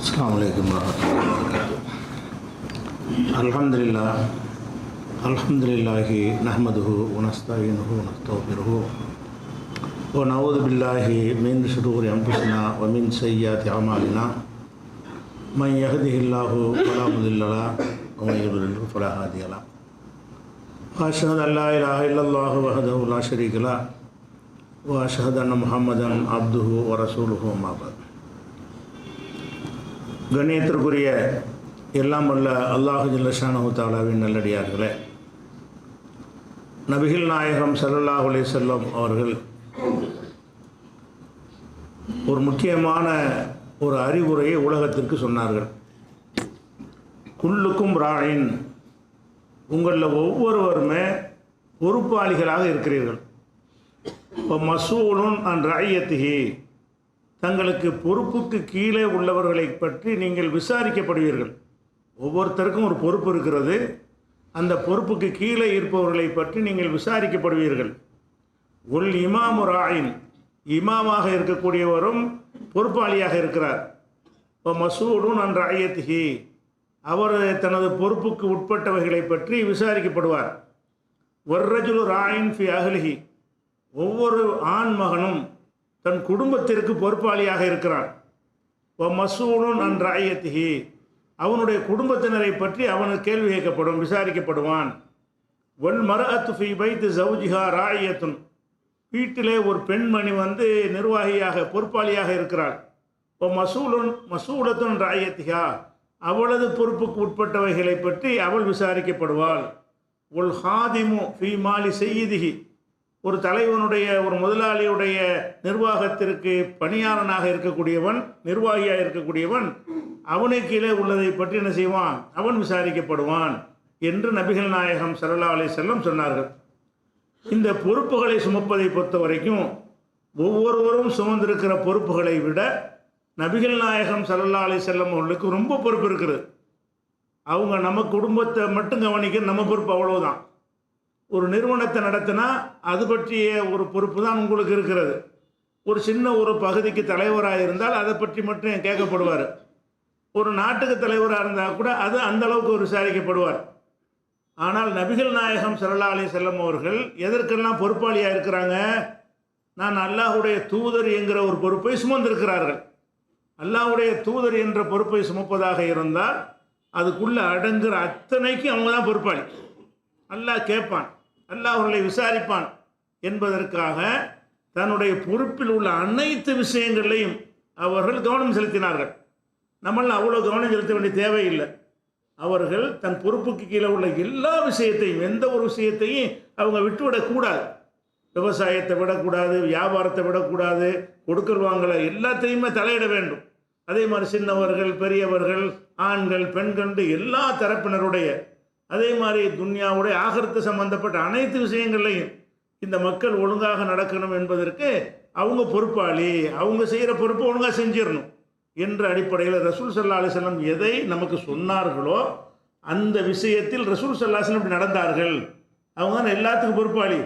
അസ്സാമലൈക്കും الحمد لله الحمد لله نحمده ونستعينه ونستغفره ونعوذ بالله من شرور أنفسنا ومن سيئات أعمالنا من يهده الله فلا مضل له ومن يضلل فلا هادي له وأشهد أن لا إله إلا الله وحده لا شريك له وأشهد أن محمدا عبده ورسوله ما بعد கண்ணியத்திற்குரிய எல்லாம் வல்ல அல்லாஹு ஜல்லஷானு தாலாவின் நல்லடியார்களே. நபிகள் நாயகம் ஸல்லல்லாஹு அலைஹி செல்லம் அவர்கள் ஒரு முக்கியமான ஒரு அறிவுரையை உலகத்திற்கு சொன்னார்கள். குள்ளுக்கும் ராயின் உங்களில் ஒவ்வொருவருமே பொறுப்பாளிகளாக இருக்கிறீர்கள். இப்போ மசூலுன் அன் ராயத்திகி தங்களுக்கு பொறுப்புக்கு கீழே உள்ளவர்களை பற்றி நீங்கள் விசாரிக்கப்படுவீர்கள். ஒவ்வொருத்தருக்கும் ஒரு பொறுப்பு இருக்கிறது. அந்த பொறுப்புக்கு கீழே இருப்பவர்களை பற்றி நீங்கள் விசாரிக்கப்படுவீர்கள். உல் இமாமு ராயின் இமாமாக இருக்கக்கூடியவரும் பொறுப்பாளியாக இருக்கிறார். இப்போ மசூடும் அன் ராயத்திகி அவர் தனது பொறுப்புக்கு உட்பட்டவைகளை பற்றி விசாரிக்கப்படுவார். வர்ரஜுலு ராயின் ஃபி அகலிஹி ஒவ்வொரு ஆண் மகனும் தன் குடும்பத்திற்கு பொறுப்பாளியாக இருக்கிறான். ஓ மசூனும் அன் ராயத்திகி அவனுடைய குடும்பத்தினரை பற்றி அவனுக்கு கேள்வி கேட்கப்படும் விசாரிக்கப்படுவான். ஒன் மர அத்துஃபி பைத்து ஜவுஜிஹா ராயத்துன் வீட்டிலே ஒரு பெண்மணி வந்து நிர்வாகியாக பொறுப்பாளியாக இருக்கிறாள். ஓ மசூலுன் மசூலத்துன் ராயத்தியா அவளது பொறுப்புக்கு உட்பட்டவைகளை பற்றி அவள் விசாரிக்கப்படுவாள். உல் ஹாதிமு ஃபி மாலி செய்யுதிகி ஒரு தலைவனுடைய ஒரு முதலாளியுடைய நிர்வாகத்திற்கு பணியாளனாக இருக்கக்கூடியவன் நிர்வாகியாக இருக்கக்கூடியவன் அவனை கீழே உள்ளதை பற்றி என்ன செய்வான்? அவன் விசாரிக்கப்படுவான் என்று நபிகள் நாயகம் சல்லா அலி செல்லம் சொன்னார்கள். இந்த பொறுப்புகளை சுமப்பதை பொறுத்த வரைக்கும் ஒவ்வொருவரும் சுமந்திருக்கிற பொறுப்புகளை விட நபிகள் நாயகம் சல்லா அலி செல்லம் அவர்களுக்கு ரொம்ப பொறுப்பு இருக்குது. அவங்க நம்ம குடும்பத்தை மட்டும் கவனிக்க நம்ம பொறுப்பு அவ்வளோதான் ஒரு நிறுவனத்தை நடத்தினா அது பற்றிய ஒரு பொறுப்பு தான் உங்களுக்கு இருக்கிறது. ஒரு சின்ன ஒரு பகுதிக்கு தலைவராக இருந்தால் அதை பற்றி மட்டும் கேட்கப்படுவார். ஒரு நாட்டுக்கு தலைவராக இருந்தால் கூட அது அந்த அளவுக்கு ஒரு விசாரிக்கப்படுவார். ஆனால் நபிகள் நாயகம் சல்லா அலி செல்லம் அவர்கள் எதற்கெல்லாம் பொறுப்பாளியாக இருக்கிறாங்க? நான் அல்லாஹுடைய தூதர் என்கிற ஒரு பொறுப்பை சுமந்திருக்கிறார்கள். அல்லாஹுடைய தூதர் என்ற பொறுப்பை சுமப்பதாக இருந்தால் அதுக்குள்ளே அடங்குற அத்தனைக்கும் அவங்க தான் பொறுப்பாளி. அல்லாஹ் கேட்பான். அல்லாஹ் அவர்களை விசாரிப்பான் என்பதற்காக தன்னுடைய பொறுப்பில் உள்ள அனைத்து விஷயங்களையும் அவர்கள் கவனம் செலுத்தினார்கள். நம்மள அவ்வளோ கவனம் செலுத்த வேண்டிய தேவையில்லை. அவர்கள் தன் பொறுப்புக்கு கீழே உள்ள எல்லா விஷயத்தையும் எந்த ஒரு விஷயத்தையும் அவங்க விட்டுவிடக்கூடாது விவசாயத்தை விடக்கூடாது வியாபாரத்தை விடக்கூடாது கொடுக்கல் எல்லாத்தையுமே தலையிட வேண்டும். அதே மாதிரி சின்னவர்கள் பெரியவர்கள் ஆண்கள் பெண்கள் எல்லா தரப்பினருடைய அதே மாதிரி துன்யாவுடைய ஆகரத்து சம்பந்தப்பட்ட அனைத்து விஷயங்கள்லையும் இந்த மக்கள் ஒழுங்காக நடக்கணும் என்பதற்கு அவங்க பொறுப்பாளி. அவங்க செய்கிற பொறுப்பை ஒழுங்காக செஞ்சிடணும் என்ற அடிப்படையில் ரசூல் சல்லா அலிஸ்லம் எதை நமக்கு சொன்னார்களோ அந்த விஷயத்தில் ரசூல் சல்லா அலிஸ்லம் இப்படி நடந்தார்கள். அவங்க தான் எல்லாத்துக்கும் பொறுப்பாளி.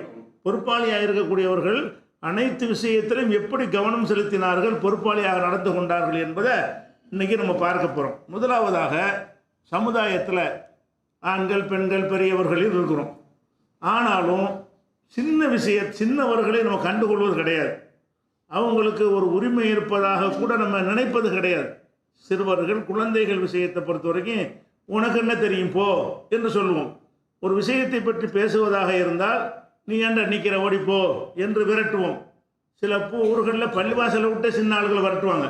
பொறுப்பாளியாக இருக்கக்கூடியவர்கள் அனைத்து விஷயத்திலும் எப்படி கவனம் செலுத்தினார்கள் பொறுப்பாளியாக நடந்து கொண்டார்கள் என்பதை இன்றைக்கி நம்ம பார்க்க போகிறோம் முதலாவதாக சமுதாயத்தில் ஆண்கள் பெண்கள் பெரியவர்களில் இருக்கிறோம். ஆனாலும் சின்ன விஷய சின்னவர்களை நம்ம கண்டுகொள்வது கிடையாது. அவங்களுக்கு ஒரு உரிமை இருப்பதாக கூட நம்ம நினைப்பது கிடையாது. சிறுவர்கள் குழந்தைகள் விஷயத்தை பொறுத்த வரைக்கும் உனக்கு என்ன தெரியும் போ என்று சொல்லுவோம். ஒரு விஷயத்தை பற்றி பேசுவதாக இருந்தால் நீ என்ன நிற்கிற ஓடிப்போ என்று விரட்டுவோம். சில ஊர்களில் பள்ளிவாசலை விட்டு சின்ன ஆளுகளை விரட்டுவாங்க.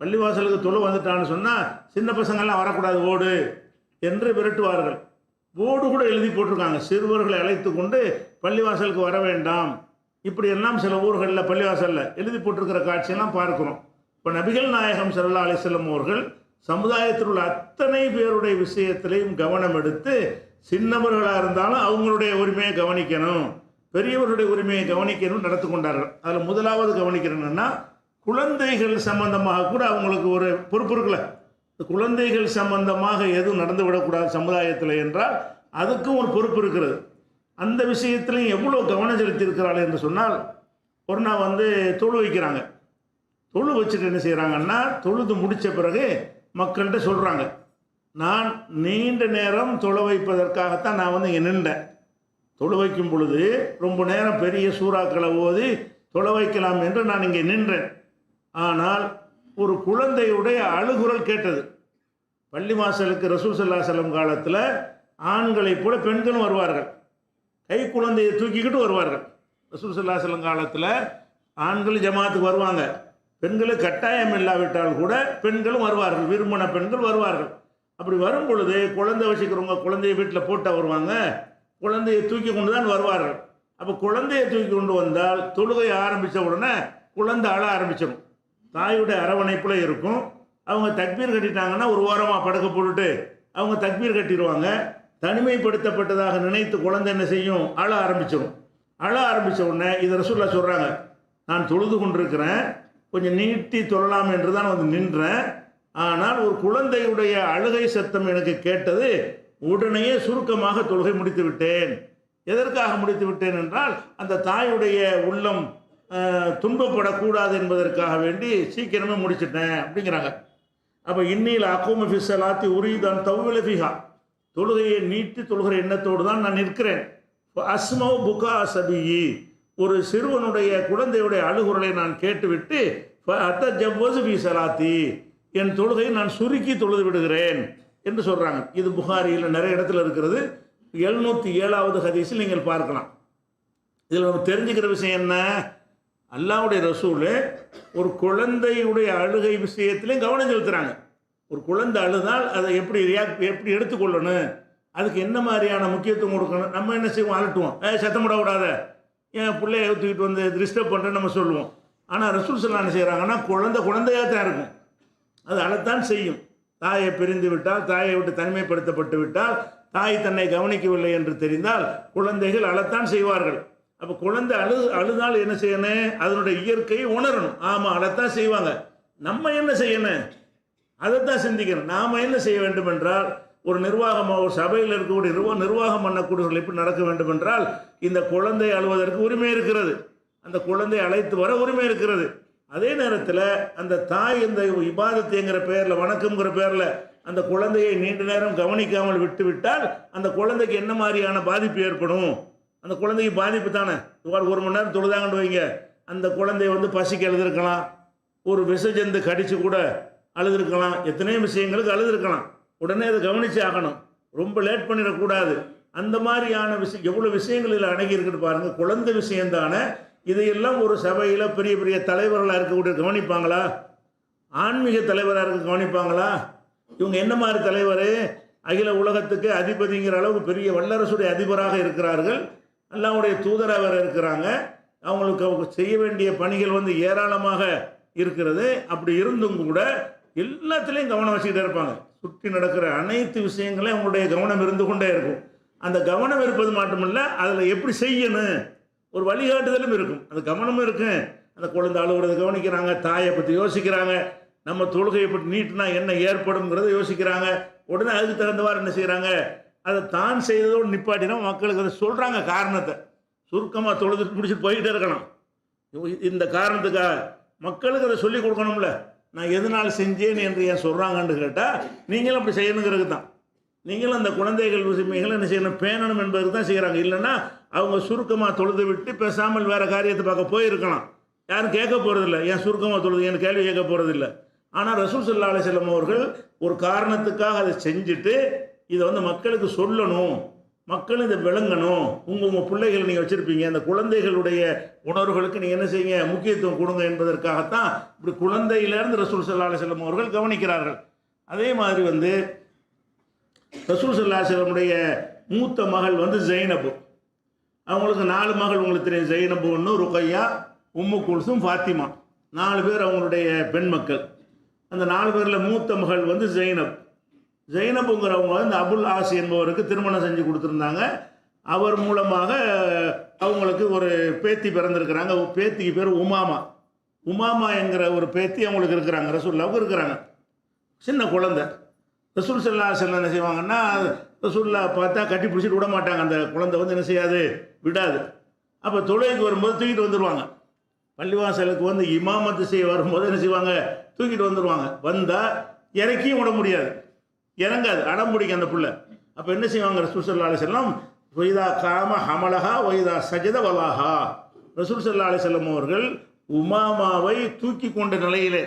பள்ளிவாசலுக்கு தொழு வந்துட்டான்னு சொன்னால் சின்ன பசங்கள்லாம் வரக்கூடாது ஓடு. என்று விரட்டுவார்கள். போர்டு கூட எழுதி போட்டிருக்காங்க. சிறுவர்களை அழைத்து கொண்டு பள்ளிவாசலுக்கு வர வேண்டாம். இப்படி எல்லாம் சில ஊர்களில் பள்ளிவாசலில் எழுதி போட்டிருக்கிற காட்சியெல்லாம் பார்க்குறோம். இப்போ நபிகள் நாயகம் சல்லா அலிசல்லம் அவர்கள் சமுதாயத்தில் உள்ள அத்தனை பேருடைய விஷயத்திலையும் கவனம் எடுத்து சின்னவர்களாக இருந்தாலும் அவங்களுடைய உரிமையை கவனிக்கணும். பெரியவர்களுடைய உரிமையை கவனிக்கணும் நடத்து கொண்டார்கள். அதில் முதலாவது கவனிக்கிறேன்னா குழந்தைகள் சம்பந்தமாக கூட அவங்களுக்கு ஒரு பொறுப்பு இருக்குல்ல. குழந்தைகள் சம்பந்தமாக எதுவும் நடந்து விடக்கூடாது சமுதாயத்தில் என்றால் அதுக்கும் ஒரு பொறுப்பு இருக்கிறது. அந்த விஷயத்திலையும் எவ்வளோ கவனம் செலுத்தியிருக்கிறாள் என்று சொன்னால் ஒரு நாள் வந்து தொழு வைக்கிறாங்க. தொழு வச்சுட்டு என்ன செய்கிறாங்கன்னா தொழுது முடித்த பிறகு மக்கள்கிட்ட சொல்கிறாங்க நான் நீண்ட நேரம் தொலை வைப்பதற்காகத்தான் நான் வந்து இங்கே நின்றேன். தொழு வைக்கும் பொழுது ரொம்ப நேரம் பெரிய சூறாக்களை ஓதி தொலை வைக்கலாம் என்று நான் இங்கே நின்றேன். ஆனால் ஒரு குழந்தையுடைய அழுகுரல் கேட்டது. பள்ளி வாசலுக்கு ரசூல் சல்லா செல்லம் காலத்தில் ஆண்களைப் போல பெண்களும் வருவார்கள். கை குழந்தையை தூக்கிக்கிட்டு வருவார்கள். ரசூல் சல்லா செல்லம் காலத்தில் ஆண்கள் ஜமாத்துக்கு வருவாங்க. பெண்களுக்கு கட்டாயம் இல்லாவிட்டால் கூட பெண்களும் வருவார்கள். விரும்பின பெண்கள் வருவார்கள். அப்படி வரும் பொழுது குழந்தை வச்சுக்கிறவங்க குழந்தைய வீட்டில் போட்டா வருவாங்க. குழந்தையை தூக்கி கொண்டு தான் வருவார்கள். அப்போ குழந்தையை தூக்கி கொண்டு வந்தால் தொழுகை ஆரம்பித்த உடனே குழந்தை அழ ஆரம்பிச்சிடும் தாயுடைய அரவணைப்பில் இருக்கும். அவங்க தக்பீர் கட்டிட்டாங்கன்னா ஒரு ஓரமாக படுக்க போட்டுட்டு அவங்க தக்பீர் கட்டிடுவாங்க. தனிமைப்படுத்தப்பட்டதாக நினைத்து குழந்தை என்ன செய்யும்? அழ ஆரம்பிச்சிடும் அழ ஆரம்பித்த உடனே இதை ரசூல்லா சொல்கிறாங்க நான் தொழுது கொண்டிருக்கிறேன். கொஞ்சம் நீட்டி தொழலாம் என்று தான் வந்து நின்றேன். ஆனால் ஒரு குழந்தையுடைய அழுகை சத்தம் எனக்கு கேட்டது உடனேயே சுருக்கமாக தொழுகை முடித்து விட்டேன் எதற்காக முடித்து விட்டேன் என்றால் அந்த தாயுடைய உள்ளம் துன்பப்படக்கூடாது என்பதற்காக வேண்டி சீக்கிரமே முடிச்சிட்டேன் அப்படிங்கிறாங்க. அப்போ இன்னில் அக்கூம ஃபிஸ்ஸலாத்தி உரிதான் தவ்வில ஃபிஹா. தொழுகையை நீட்டி தொழுகிற எண்ணத்தோடு தான் நான் நிற்கிறேன். அஸ்மௌ புகா சபியி. ஒரு சிறுவனுடைய குழந்தையுடைய அழுகுரலை நான் கேட்டுவிட்டு அத்த ஜவ்வசு ஃபி சலாத்தி என் தொழுகை நான் சுருக்கி தொழுது விடுகிறேன் என்று சொல்கிறாங்க இது புகாரியில் நிறைய இடத்துல இருக்கிறது. எழுநூற்றி ஏழாவது ஹதீஸில் நீங்கள் பார்க்கலாம். இதில் நம்ம தெரிஞ்சுக்கிற விஷயம் என்ன? அல்லாவுடைய ரசூல் ஒரு குழந்தையுடைய அழுகை விஷயத்திலையும் கவனம் செலுத்துகிறாங்க ஒரு குழந்தை அழுதால் அதை எப்படி ரியாக்ட் எப்படி எடுத்துக்கொள்ளணும்? அதுக்கு என்ன மாதிரியான முக்கியத்துவம் கொடுக்கணும்? நம்ம என்ன செய்வோம்? அலட்டுவோம். ஏ சத்தம் விடக்கூடாத என் பிள்ளைய தூக்கிட்டு வந்து டிஸ்டர்ப் பண்ணுறேன்னு நம்ம சொல்லுவோம். ஆனால் ரசூல் சொல்லா என்ன செய்கிறாங்கன்னா குழந்தை குழந்தையாக தான் இருக்கும். அது அழத்தான் செய்யும். தாயை பிரிந்து விட்டால் தாயை விட்டு தனிமைப்படுத்தப்பட்டு விட்டால் தாய் தன்னை கவனிக்கவில்லை என்று தெரிந்தால் குழந்தைகள் அழத்தான் செய்வார்கள். அப்போ குழந்தை அழு அழுதால் என்ன செய்யணும் அதனுடைய இயற்கையை உணரணும். ஆமாம் அதைத்தான் செய்வாங்க. நம்ம என்ன செய்யணும் அதைத்தான் சிந்திக்கணும். நாம் என்ன செய்ய வேண்டும் என்றால் ஒரு நிர்வாகமாக ஒரு சபையில் இருக்கக்கூடிய நிர்வாக நிர்வாகம் பண்ணக்கூடியவர்கள் எப்படி நடக்க வேண்டும் என்றால் இந்த குழந்தை அழுவதற்கு உரிமை இருக்கிறது. அந்த குழந்தை அழைத்து வர உரிமை இருக்கிறது. அதே நேரத்தில் அந்த தாய் இந்த இபாதத்தைங்கிற பேரில் வணக்கம்ங்கிற பேரில் அந்த குழந்தையை நீண்ட நேரம் கவனிக்காமல் விட்டுவிட்டால் அந்த குழந்தைக்கு என்ன மாதிரியான பாதிப்பு ஏற்படும்? அந்த குழந்தைக்கு பாதிப்பு தானே? ஒரு மணி நேரம் தொழுதாங்கன்னு வைங்க. அந்த குழந்தை வந்து பசிக்கு எழுதிருக்கலாம் ஒரு விசஜந்து கடித்து கூட அழுதுருக்கலாம். எத்தனையோ விஷயங்களுக்கு அழுதுருக்கலாம். உடனே அதை கவனித்து ஆகணும். ரொம்ப லேட் பண்ணிடக்கூடாது. அந்த மாதிரியான விஷயம் எவ்வளோ விஷயங்கள் இதில் அடங்கி பாருங்கள் குழந்தை விஷயந்தானே இதையெல்லாம் ஒரு சபையில் பெரிய பெரிய தலைவர்களாக இருக்கக்கூடிய கவனிப்பாங்களா? ஆன்மீக தலைவராக இருக்க கவனிப்பாங்களா? இவங்க என்ன மாதிரி தலைவர்? அகில உலகத்துக்கு அதிபதிங்கிற அளவுக்கு பெரிய வல்லரசுடைய அதிபராக இருக்கிறார்கள். அல்லாவுடைய தூதராக வேற இருக்கிறாங்க. அவங்களுக்கு அவங்க செய்ய வேண்டிய பணிகள் வந்து ஏராளமாக இருக்கிறது. அப்படி இருந்தும் கூட எல்லாத்துலேயும் கவனம் வச்சுக்கிட்டே இருப்பாங்க. சுற்றி நடக்கிற அனைத்து விஷயங்களையும் அவங்களுடைய கவனம் இருந்து கொண்டே இருக்கும். அந்த கவனம் இருப்பது மட்டுமல்ல அதில் எப்படி செய்யணும்? ஒரு வழிகாட்டுதலும் இருக்கும். அந்த கவனமும் இருக்கும். அந்த குழந்தை அழுகுறதை கவனிக்கிறாங்க தாயை பற்றி யோசிக்கிறாங்க. நம்ம தொழுகையை பற்றி நீட்டினா என்ன ஏற்படுங்கிறத யோசிக்கிறாங்க. உடனே அதுக்கு தகுந்தவாறு என்ன செய்கிறாங்க அதை தான் செய்ததோடு நிப்பாட்டினா மக்களுக்கு அதை சொல்கிறாங்க காரணத்தை. சுருக்கமாக தொழுது முடிச்சுட்டு போய்கிட்டே இருக்கலாம் இந்த காரணத்துக்காக மக்களுக்கு அதை சொல்லிக் கொடுக்கணும்ல. நான் எதனால் செஞ்சேன் என்று ஏன் சொல்கிறாங்கன்னு கேட்டால் நீங்களும் அப்படி செய்யணுங்கிறது தான். நீங்களும் அந்த குழந்தைகள் உரிமைகளை என்ன செய்யணும்? பேணணும் என்பதுக்கு தான் செய்கிறாங்க இல்லைன்னா அவங்க சுருக்கமாக தொழுது விட்டு பேசாமல் வேறு காரியத்தை பார்க்க போயிருக்கலாம். யாரும் கேட்க போகிறதில்ல ஏன் சுருக்கமாக தொழுது? ஏன் கேள்வி கேட்க போகிறதில்ல ஆனால் ரசூல் சல்லா அலிசல்லம் அவர்கள் ஒரு காரணத்துக்காக அதை செஞ்சுட்டு இதை வந்து மக்களுக்கு சொல்லணும். மக்கள் இதை விளங்கணும். உங்கள் உங்கள் பிள்ளைகள் நீங்கள் வச்சுருப்பீங்க. அந்த குழந்தைகளுடைய உணர்வுகளுக்கு நீங்கள் என்ன செய்யுங்க முக்கியத்துவம் கொடுங்க என்பதற்காகத்தான் இப்படி குழந்தையிலேருந்து ரசூல் சல்லாஹ் செல்லம் அவர்கள் கவனிக்கிறார்கள். அதே மாதிரி வந்து ரசூல் சல்லா செல்லமுடைய மூத்த மகள் வந்து ஜெயினபு அவங்களுக்கு நாலு மகள் உங்களுக்கு தெரியும். ஜெயினபு ஒன்று ருக்கையா உம்மு குல்சும் ஃபாத்திமா. நாலு பேர் அவங்களுடைய பெண் மக்கள். அந்த நாலு பேரில் மூத்த மகள் வந்து ஜெயினப் ஜெயினபுங்கிறவங்க வந்து அபுல் ஆஸ் என்பவருக்கு திருமணம் செஞ்சு கொடுத்துருந்தாங்க. அவர் மூலமாக அவங்களுக்கு ஒரு பேத்தி பிறந்திருக்கிறாங்க. பேத்திக்கு பேர் உமாமா. உமாமா என்கிற ஒரு பேத்தி அவங்களுக்கு இருக்கிறாங்க. ரசூல்லாவுக்கு இருக்கிறாங்க. சின்ன குழந்தை. ரசூல் செல்லா செல்ல என்ன செய்வாங்கன்னா ரசூல்லா பார்த்தா கட்டி பிடிச்சிட்டு விட மாட்டாங்க. அந்த குழந்தை வந்து என்ன செய்யாது? விடாது. அப்போ தொழுகைக்கு வரும்போது தூக்கிட்டு வந்துடுவாங்க பள்ளிவாசலுக்கு வந்து இமாமத்து செய்ய வரும்போது என்ன செய்வாங்க? தூக்கிட்டு வந்துடுவாங்க வந்தால் இறக்கியும் விட முடியாது. இறங்காது அடம் பிடிக்கும் அந்த புள்ள. அப்போ என்ன செய்வாங்க ரசூல் சல்லா அலிசல்லாம் ஒய்தா காம ஹமலஹா ஒய்தா சஜத வலாஹா. ரசூல் சல்லா அலிசல்லம் அவர்கள் உமாமாவை தூக்கி கொண்ட நிலையிலே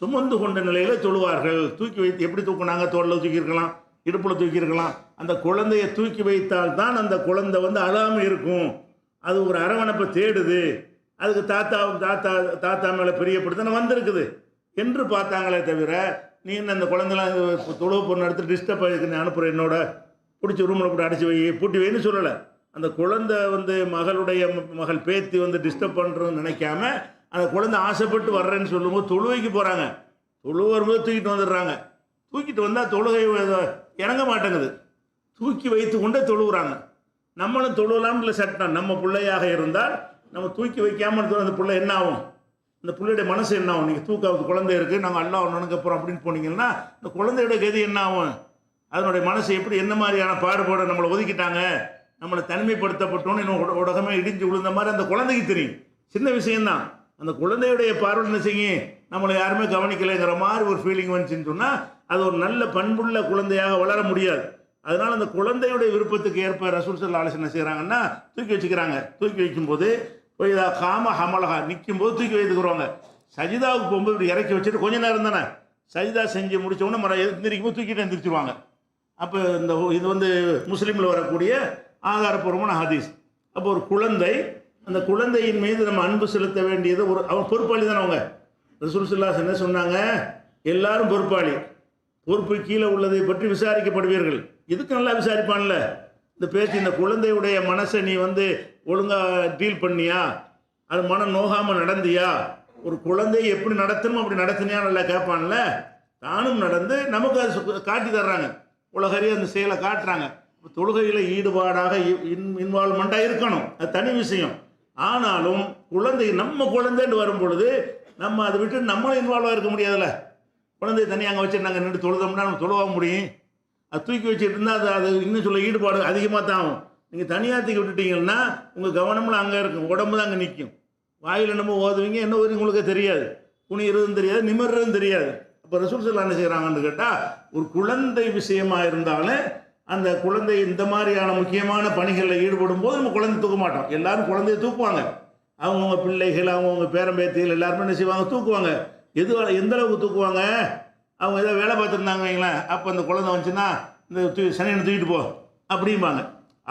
சுமந்து கொண்ட நிலையில் தொழுவார்கள். தூக்கி வைத்து எப்படி தூக்குனாங்க? தோளில் தூக்கியிருக்கலாம் இடுப்பில் தூக்கியிருக்கலாம் அந்த குழந்தையை தூக்கி வைத்தால் தான் அந்த குழந்தை வந்து அழாமல் இருக்கும். அது ஒரு அரவணைப்பை தேடுது. அதுக்கு தாத்தா தாத்தா தாத்தா மேலே பிரியப்படுத்தானே வந்திருக்குது. என்று பார்த்தாங்களே தவிர நீ என்ன அந்த குழந்தைலாம் தொழுவு பொண்ணு எடுத்து டிஸ்டர்ப் ஆகிருக்கு அனுப்புகிறேன் என்னோட? பிடிச்சி ரூமில் போட்டு அடிச்சு வை பூட்டி வைன்னு சொல்லலை. அந்த குழந்தை வந்து மகளுடைய ம- மகள் பேத்தி வந்து டிஸ்டர்ப் பண்ணுறோம்னு நினைக்காம அந்த குழந்தை ஆசைப்பட்டு வர்றேன்னு சொல்லும்போது தொழுவைக்கு போகிறாங்க தொழு வரும்போது தூக்கிட்டு வந்துடுறாங்க. தூக்கிட்டு வந்தால் தொழுகை இறங்க மாட்டேங்குது. தூக்கி வைத்து கொண்டே தொழுகிறாங்க நம்மளும் தொழுவலாம்ல சட்டம். நம்ம பிள்ளையாக இருந்தால் நம்ம தூக்கி வைக்காமல் அந்த பிள்ளை என்ன ஆகும்? இந்த பிள்ளையுடைய மனசு என்ன ஆகும்? நீங்கள் தூக்க குழந்தை இருக்குது நாங்கள் அல்லா ஒன்று போகிறோம் அப்படின்னு போனீங்கன்னா இந்த குழந்தையோட கதி என்ன ஆகும்? அதனுடைய மனசு எப்படி என்ன மாதிரியான பாடுபாடு நம்மளை ஒதுக்கிட்டாங்க? நம்மளை தனிமைப்படுத்தப்பட்டோன்னு இன்னும் உட- உலகமே இடிஞ்சு விழுந்த மாதிரி அந்த குழந்தைக்கு தெரியும். சின்ன விஷயம்தான். அந்த குழந்தையுடைய பார்வை என்ன செய்யும்? நம்மளை யாருமே கவனிக்கலைங்கிற மாதிரி ஒரு ஃபீலிங் வந்துச்சுன்னு சொன்னால் அது ஒரு நல்ல பண்புள்ள குழந்தையாக வளர முடியாது. அதனால் அந்த குழந்தையுடைய விருப்பத்துக்கு ஏற்ப ரசூல் சல்லா ஆலோசனை செய்கிறாங்கன்னா தூக்கி வச்சுக்கிறாங்க. தூக்கி வைக்கும்போது இதா காம ஹமலகா நிற்கும் போது தூக்கி வைத்துக்கிறோங்க சஜிதாவுக்கு போகும்போது இப்படி இறக்கி வச்சுட்டு கொஞ்ச நேரம் தானே. சஜிதா செஞ்சு முடிச்ச மரம் எந்திரிக்கும் போது தூக்கிட்டு எந்திரிச்சிருவாங்க. அப்போ இந்த இது வந்து முஸ்லீமில் வரக்கூடிய ஆதாரப்பூர்வமான ஹதீஸ். அப்போ ஒரு குழந்தை அந்த குழந்தையின் மீது நம்ம அன்பு செலுத்த வேண்டியது ஒரு அவன் பொறுப்பாளி தானே அவங்க. ரசூல் என்ன சொன்னாங்க எல்லாரும் பொறுப்பாளி. பொறுப்பு கீழே உள்ளதை பற்றி விசாரிக்கப்படுவீர்கள். இதுக்கு நல்லா விசாரிப்பான்ல? இந்த பேச்சு இந்த குழந்தையுடைய மனசை நீ வந்து ஒழுங்காக டீல் பண்ணியா? அது மனம் நோகாமல் நடந்தியா? ஒரு குழந்தையை எப்படி நடத்தணும் அப்படி நடத்தினியா நல்லா கேட்பான்ல? தானும் நடந்து நமக்கு அது காட்டி தர்றாங்க. உலகறிய அந்த செயலை காட்டுறாங்க. தொழுகையில் ஈடுபாடாக இன் இன்வால்மெண்ட்டாக இருக்கணும். அது தனி விஷயம். ஆனாலும் குழந்தை நம்ம குழந்தைன்னு வரும் பொழுது நம்ம அதை விட்டு நம்மளும் இன்வால்வாக இருக்க முடியாதுல்ல. குழந்தைய தனியாக அங்கே வச்சு நாங்கள் நின்று தொழுதோம்னா நம்ம தொழுவ முடியும்? அது தூக்கி வச்சுட்டு இருந்தால் அது அது இன்னும் சொல்ல ஈடுபாடு அதிகமாக தான் ஆகும். நீங்கள் தனியாக தூக்கி விட்டுட்டீங்கன்னா உங்கள் கவனம்லாம் அங்கே இருக்கும் உடம்பு தான் அங்கே நிற்கும் வாயில் என்னமோ ஓதுவீங்க என்ன ஓதுவீங்க உங்களுக்கு தெரியாது. குனிகிறதும் தெரியாது நிமிர்றதும் தெரியாது. அப்போ ரசூல் சல்லா என்ன செய்கிறாங்கன்னு கேட்டால் ஒரு குழந்தை விஷயமா இருந்தாலும் அந்த குழந்தை இந்த மாதிரியான முக்கியமான பணிகளில் ஈடுபடும் போது நம்ம குழந்தை தூக்க மாட்டோம். எல்லாரும் குழந்தைய தூக்குவாங்க. அவங்கவுங்க பிள்ளைகள் அவங்கவுங்க பேரம்பேத்திகள் எல்லாருமே என்ன செய்வாங்க? தூக்குவாங்க. எது எந்த அளவுக்கு தூக்குவாங்க? அவங்க ஏதோ வேலை பார்த்துருந்தாங்க வைங்களேன் அப்போ அந்த குழந்தை வந்துச்சுன்னா இந்த தூ சனியனை தூக்கிட்டு போ அப்படிம்பாங்க.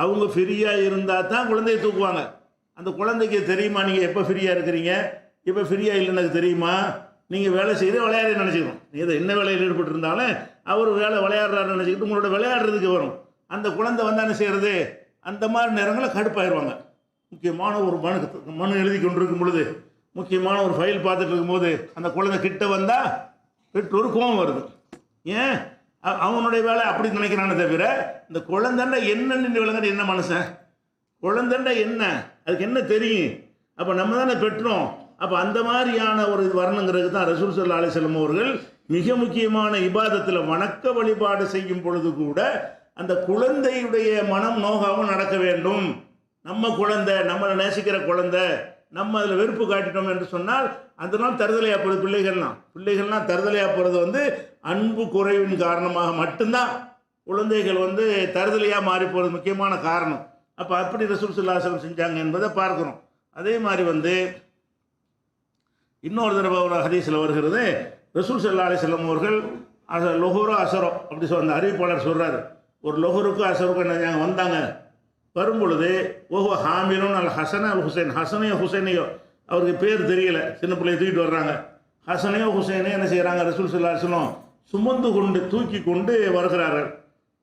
அவங்க ஃப்ரீயாக இருந்தால் தான் குழந்தைய தூக்குவாங்க. அந்த குழந்தைக்கு தெரியுமா? நீங்கள் எப்போ ஃப்ரீயாக இருக்கிறீங்க? எப்போ ஃப்ரீயாக இல்லைன்னு எனக்கு தெரியுமா? நீங்கள் வேலை செய்கிற விளையாட நினச்சிக்கணும். நீங்கள் என்ன வேலையில் ஈடுபட்டிருந்தாலும் அவர் வேலை விளையாடுறாருன்னு நினச்சிக்கிட்டு உங்களோட விளையாடுறதுக்கு வரும். அந்த குழந்தை வந்து என்ன செய்கிறது அந்த மாதிரி நேரங்களில் கடுப்பாயிருவாங்க. முக்கியமான ஒரு மனு மனு எழுதி கொண்டிருக்கும் பொழுது முக்கியமான ஒரு ஃபைல் பார்த்துட்டு இருக்கும்போது அந்த குழந்தை கிட்ட வந்தால் பெற்றோர் கோபம் வருது. ஏன்? அவனுடைய வேலை அப்படி நினைக்கிறானே தவிர இந்த குழந்தைண்ட என்னன்னு விளங்குற என்ன மனுஷன்? குழந்தைண்ட என்ன? அதுக்கு என்ன தெரியும்? அப்போ நம்ம தானே பெற்றோம். அப்போ அந்த மாதிரியான ஒரு இது வரணுங்கிறது தான் ரசூல் சல்லா அலிசல்லம் அவர்கள் மிக முக்கியமான இபாதத்தில் வணக்க வழிபாடு செய்யும் பொழுது கூட அந்த குழந்தையுடைய மனம் நோகாமல் நடக்க வேண்டும். நம்ம குழந்தை நம்மளை நேசிக்கிற குழந்தை நம்ம அதில் வெறுப்பு காட்டிட்டோம் என்று சொன்னால் அதனால் தருதலையாக போகிறது பிள்ளைகள்லாம் பிள்ளைகள்லாம் தருதலையாக போகிறது வந்து அன்பு குறைவின் காரணமாக மட்டும்தான். குழந்தைகள் வந்து தருதலையாக மாறி போகிறது முக்கியமான காரணம். அப்போ அப்படி ரசூல் சுல்லாசலம் செஞ்சாங்க என்பதை பார்க்குறோம். அதே மாதிரி வந்து இன்னொரு தடவை ஒரு ஹதீஸில் வருகிறது. ரசூல் சல்லா அலிஸ்லாம் அவர்கள் அச லொஹுரோ அசரோ அப்படி சொல் அந்த அறிவிப்பாளர் சொல்கிறார் ஒரு லொஹருக்கும் அசருக்கும் என்ன வந்தாங்க. வரும்பொழுது ஓஹோ ஹாமிரோன் அல் ஹசன் அல் ஹுசைன். ஹசனையோ ஹுசைனையோ. அவருக்கு பேர் தெரியல. சின்ன பிள்ளைய தூக்கிட்டு வர்றாங்க. ஹசனையோ ஹுசைனையோ என்ன செய்கிறாங்க ரசூல் சல்லா அலிஸ்லாம் சுமந்து கொண்டு தூக்கி கொண்டு வருகிறார்கள்.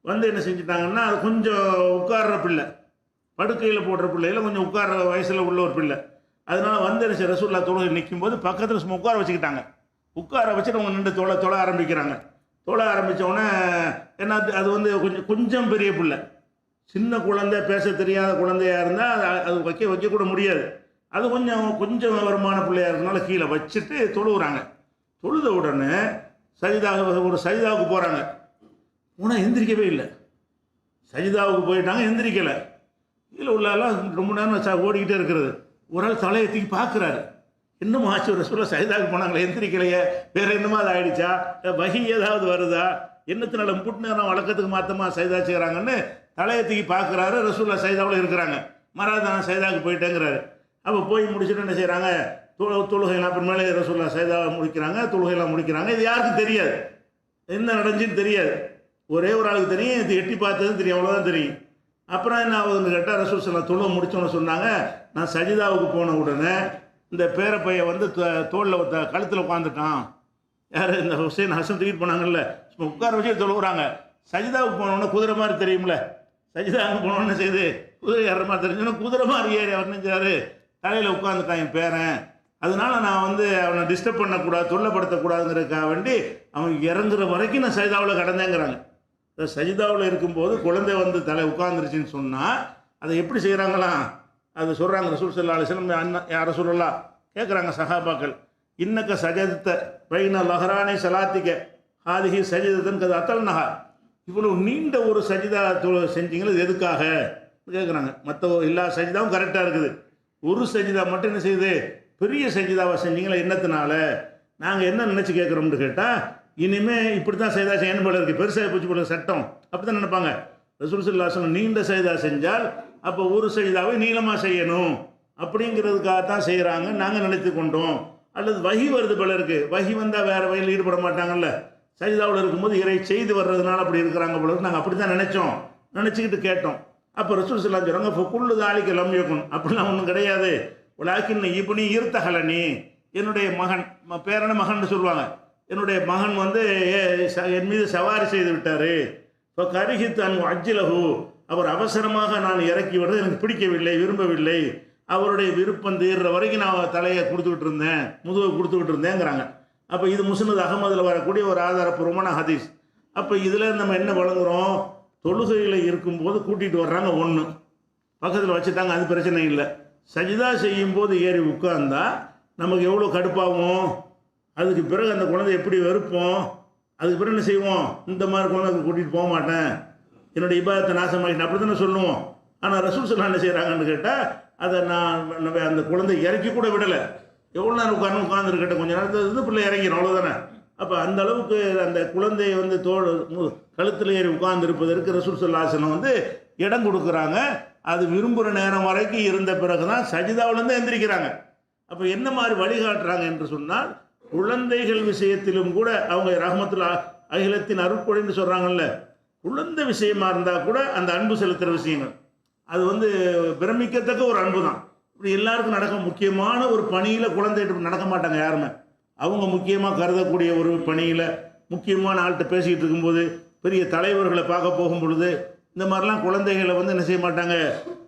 வந்து என்ன செஞ்சிட்டாங்கன்னா அது கொஞ்சம் உட்கார்ற பிள்ளை. படுக்கையில் போடுற பிள்ளையில கொஞ்சம் உட்கார்ற வயசில் உள்ள ஒரு பிள்ளை. அதனால வந்து என்ன செய்ய ரசூல்லா தொழுகை நிற்கும் போது பக்கத்தில் சும்மா உட்கார வச்சுக்கிட்டாங்க. உட்கார வச்சுட்டு அவங்க நின்று தொலை தொலை ஆரம்பிக்கிறாங்க. தொலை ஆரம்பித்தோடனே உடனே என்ன அது வந்து கொஞ்சம் கொஞ்சம் பெரிய பிள்ளை. சின்ன குழந்தை பேச தெரியாத குழந்தையா இருந்தால் அது அது வைக்க வைக்கக்கூட முடியாது. அது கொஞ்சம் கொஞ்சம் விவரமான பிள்ளையாக இருக்கனால கீழே வச்சுட்டு தொழுகிறாங்க தொழுத உடனே சரிதாக ஒரு சரிதாவுக்கு போகிறாங்க போனால் எந்திரிக்கவே இல்லை. சஜிதாவுக்கு போயிட்டாங்க எந்திரிக்கலை. கீழே உள்ளாலாம் ரொம்ப நேரம் வச்சா ஓடிக்கிட்டே இருக்கிறது. ஒரு ஆள் தலையை தூக்கி பார்க்குறாரு. இன்னும் ஆச்சு சொல்ல சஜிதாவுக்கு போனாங்களே எந்திரிக்கலையே. வேறு என்னமா அது ஆகிடுச்சா வகி ஏதாவது வருதா? என்னத்தினால முட்டு நேரம் வழக்கத்துக்கு மாற்றமாக சைதா செய்கிறாங்கன்னு தலையை தூக்கி பார்க்குறாரு ரசூல்லா சைதாவில் இருக்கிறாங்க. மறாதான் சைதாவுக்கு போயிட்டேங்கிறாரு. அப்போ போய் முடிச்சுட்டு என்ன செய்கிறாங்க தொழு தொழுகைலாம் அப்புறமேலே ரசூல்லா சைதாவை முடிக்கிறாங்க தொழுகைலாம் முடிக்கிறாங்க. இது யாருக்கும் தெரியாது. என்ன நடந்துச்சுன்னு தெரியாது. ஒரே ஒரு ஆளுக்கு தெரியும் இது எட்டி பார்த்ததும் தெரியும் அவ்வளோதான் தெரியும். அப்புறம் என்ன ஆகுதுன்னு கேட்டால் ரசூல் சல்லா தொழு முடிச்சோன்னு சொன்னாங்க. நான் சஜிதாவுக்கு போன உடனே இந்த பேரப்பைய வந்து தோளில் கழுத்தில் உட்காந்துட்டான் யார்? இந்த ஹுசைன் ஹசன் தூக்கிட்டு போனாங்கல்ல. சும்மா உட்கார வச்சு தொழுகிறாங்க சஜிதாவுக்கு போனோடனே குதிரை மாதிரி தெரியும்ல. சஜிதா போனோன்னு செய்து குதிரை ஏற மாதிரி தெரிஞ்சோன்னா குதிரை மாதிரி ஏறி அவர் நினைச்சாரு தலையில் உட்காந்துட்டான் என் பேரன். அதனால நான் வந்து அவனை டிஸ்டர்ப் பண்ணக்கூடாது தொல்லைப்படுத்தக்கூடாதுங்கிறதுக்காக வேண்டி அவன் இறங்குற வரைக்கும் நான் சஜிதாவில் கடந்தேங்கிறாங்க. சஜிதாவில் இருக்கும்போது குழந்தை வந்து தலை உட்காந்துருச்சுன்னு சொன்னால் அதை எப்படி செய்கிறாங்களாம் அது சொல்கிறாங்க ரசூல் சல்லா அலிஸ்லம் அண்ணா யாரை சொல்லலாம்? கேட்குறாங்க சஹாபாக்கள். இன்னக்க சஜதத்தை பைன லஹரானே சலாத்திக்க ஹாதிஹி சஜிதத்தன் கது அத்தல் நகா இவ்வளவு நீண்ட ஒரு சஜிதா செஞ்சீங்களா இது எதுக்காக? கேட்குறாங்க மற்ற எல்லா சஜிதாவும் கரெக்டாக இருக்குது. ஒரு சஜிதா மட்டும் என்ன செய்யுது? பெரிய சஜிதாவை செஞ்சீங்களா என்னத்தினால? நாங்கள் என்ன நினச்சி கேட்குறோம்னு கேட்டால் இனிமேல் இப்படி தான் சைதா செய்யணும் போல இருக்குது பெருசாக பூச்சி போல சட்டம். அப்படி தான் நினைப்பாங்க. ரசூல் சல்லாசன் நீண்ட சைதா செஞ்சால் அப்போ ஒரு சைதாவை நீளமாக செய்யணும். அப்படிங்கிறதுக்காக தான் செய்கிறாங்க நாங்கள் நினைத்து கொண்டோம். அல்லது வகி வருது போல இருக்குது வகி வந்தால் வேறு வகையில் ஈடுபட மாட்டாங்கல்ல. சஜிதாவில் இருக்கும்போது இறை செய்து வர்றதுனால அப்படி இருக்கிறாங்க போல நாங்கள் அப்படி தான் நினச்சோம். நினச்சிக்கிட்டு கேட்டோம். அப்போ ரசூல் சொல்லா சொல்கிறாங்க இப்போ குள்ளு தாலிக்கு லம்யக்கும் அப்படிலாம் ஒன்றும் கிடையாது. உலாக்கின் இப்படி ஈர்த்தகலனி என்னுடைய மகன் ம- பேரன மகன் சொல்லுவாங்க. என்னுடைய மகன் வந்து ஏ- ச- என் மீது சவாரி செய்து விட்டார். இப்போ கருகி தன் அஜிலகு அவர் அவசரமாக நான் இறக்கி விடுறது எனக்கு பிடிக்கவில்லை விரும்பவில்லை. அவருடைய விருப்பம் தீர்ற வரைக்கும் நான் தலையை கொடுத்துக்கிட்டு இருந்தேன் முதுகை கொடுத்துக்கிட்டு இருந்தேங்கிறாங்க. அப்போ இது முசனது அகமதில் வரக்கூடிய ஒரு ஆதாரப்பூர்வமான ஹதீஸ். அப்போ இதில் நம்ம என்ன வழங்குகிறோம் தொழுகையில் இருக்கும்போது கூட்டிகிட்டு வர்றாங்க ஒன்று பக்கத்தில் வச்சுட்டாங்க அது பிரச்சனை இல்லை. சஜிதா செய்யும்போது ஏறி உட்கார்ந்தா நமக்கு எவ்வளோ கடுப்பாகும்? அதுக்கு பிறகு அந்த குழந்தை எப்படி வெறுப்போம்? அதுக்கு பிறகு என்ன செய்வோம்? இந்த மாதிரி குழந்தை கூட்டிகிட்டு போக மாட்டேன். என்னுடைய இபாதத்தை நாசமாக்கிட்டேன். அப்படி தானே சொல்லுவோம். ஆனால் ரசூல் சொல்லா என்ன செய்கிறாங்கன்னு கேட்டால் அதை நான் நம்ம அந்த குழந்தை இறக்கி கூட விடலை. எவ்வளோ நேரம் உட்காந்து உட்காந்துருக்கட்டும் கொஞ்சம் நேரத்தில் இருந்து பிள்ளை இறங்கிடும் அவ்வளோதானே அப்போ அந்த அளவுக்கு அந்த குழந்தையை வந்து தோல் கழுத்தில் ஏறி உட்கார்ந்துருப்பதற்கு ரசூல் சொல்லாசனம் வந்து இடம் கொடுக்குறாங்க. அது விரும்புகிற நேரம் வரைக்கும் இருந்த பிறகு தான் சஜிதாவிலேருந்து எந்திரிக்கிறாங்க. அப்போ என்ன மாதிரி வழிகாட்டுறாங்க என்று சொன்னால் குழந்தைகள் விஷயத்திலும் கூட அவங்க ரஹமத்துல அகிலத்தின் அருட்கொடைன்னு சொல்கிறாங்கல்ல குழந்தை விஷயமா இருந்தால் கூட அந்த அன்பு செலுத்துகிற விஷயங்கள். அது வந்து பிரமிக்கத்தக்க ஒரு அன்பு தான் இப்படி எல்லாருக்கும் நடக்க முக்கியமான ஒரு பணியில் குழந்தைகிட்ட நடக்க மாட்டாங்க யாருமே. அவங்க முக்கியமாக கருதக்கூடிய ஒரு பணியில் முக்கியமான ஆள்கிட்ட பேசிக்கிட்டு இருக்கும்போது பெரிய தலைவர்களை பார்க்க போகும் பொழுது இந்த மாதிரிலாம் குழந்தைகளை வந்து என்ன செய்ய மாட்டாங்க?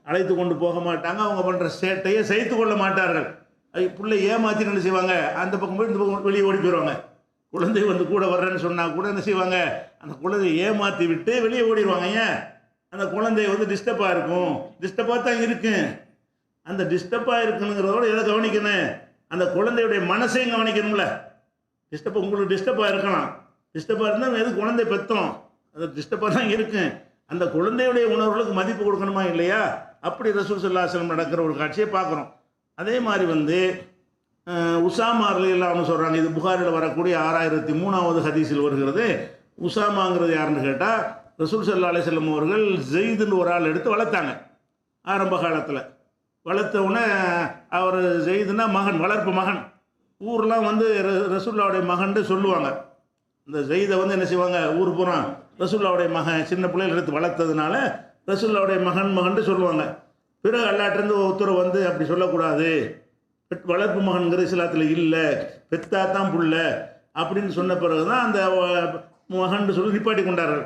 அழைத்து கொண்டு போக மாட்டாங்க. அவங்க பண்ணுற சேட்டையை சகித்து கொள்ள மாட்டார்கள். அது பிள்ளை ஏமாற்றி என்ன செய்வாங்க? அந்த பக்கம் போய் இந்த பக்கம் வெளியே ஓடி போயிடுவாங்க குழந்தை வந்து கூட வர்றேன்னு சொன்னால் கூட என்ன செய்வாங்க? அந்த குழந்தையை ஏமாற்றி விட்டு வெளியே ஓடிடுவாங்க ஏன்? அந்த குழந்தை வந்து டிஸ்டர்பாக இருக்கும். டிஸ்டர்பாக தான் இருக்கும் அந்த டிஸ்டர்பாக இருக்கணுங்கிறதோட எதை கவனிக்கணும்? அந்த குழந்தையுடைய மனசையும் கவனிக்கணும்ல. டிஸ்டர்ப் உங்களுக்கு டிஸ்டர்பாக இருக்கலாம். டிஸ்டர்பாக இருந்தால் எது குழந்தை பெற்றோம் அது டிஸ்டர்பாக தான் இருக்கும் அந்த குழந்தையுடைய உணர்வுகளுக்கு மதிப்பு கொடுக்கணுமா இல்லையா? அப்படி ரசூல் சல்லாஹலம் நடக்கிற ஒரு காட்சியை பார்க்குறோம். அதே மாதிரி வந்து அஹ், உசாமா சொல்கிறாங்க இது புகாரில் வரக்கூடிய ஆறாயிரத்தி மூணாவது ஹதீஸில் வருகிறது. உசாமாங்கிறது யாருன்னு கேட்டால் ரசூல் சல்லா அலிஸ்லம் அவர்கள் ஜெயிதுன்னு ஒரு ஆள் எடுத்து வளர்த்தாங்க. ஆரம்ப காலத்தில். வளர்த்தவுடனே அவர் ஜெயிதுன்னா மகன் வளர்ப்பு மகன். ஊர்லாம் வந்து ரசுல்லாவுடைய ரசூல்லாவுடைய மகன்ட்டு சொல்லுவாங்க. இந்த ஜெயிதை வந்து என்ன செய்வாங்க? ஊர் பூரா ரசூல்லாவுடைய மகன் சின்ன பிள்ளைகள் எடுத்து வளர்த்ததுனால ரசூல்லாவுடைய மகன் மகன்ட்டு சொல்லுவாங்க. பிறகு அல்லாட்டிருந்து ஒருத்தர் வந்து அப்படி சொல்லக்கூடாது. வளர்ப்பு மகன்கிற இஸ்லாத்தில் இல்லை பெத்தா தான் புள்ள அப்படின்னு சொன்ன பிறகு தான் அந்த மகன் சொல்லி நிப்பாட்டி கொண்டார்கள்.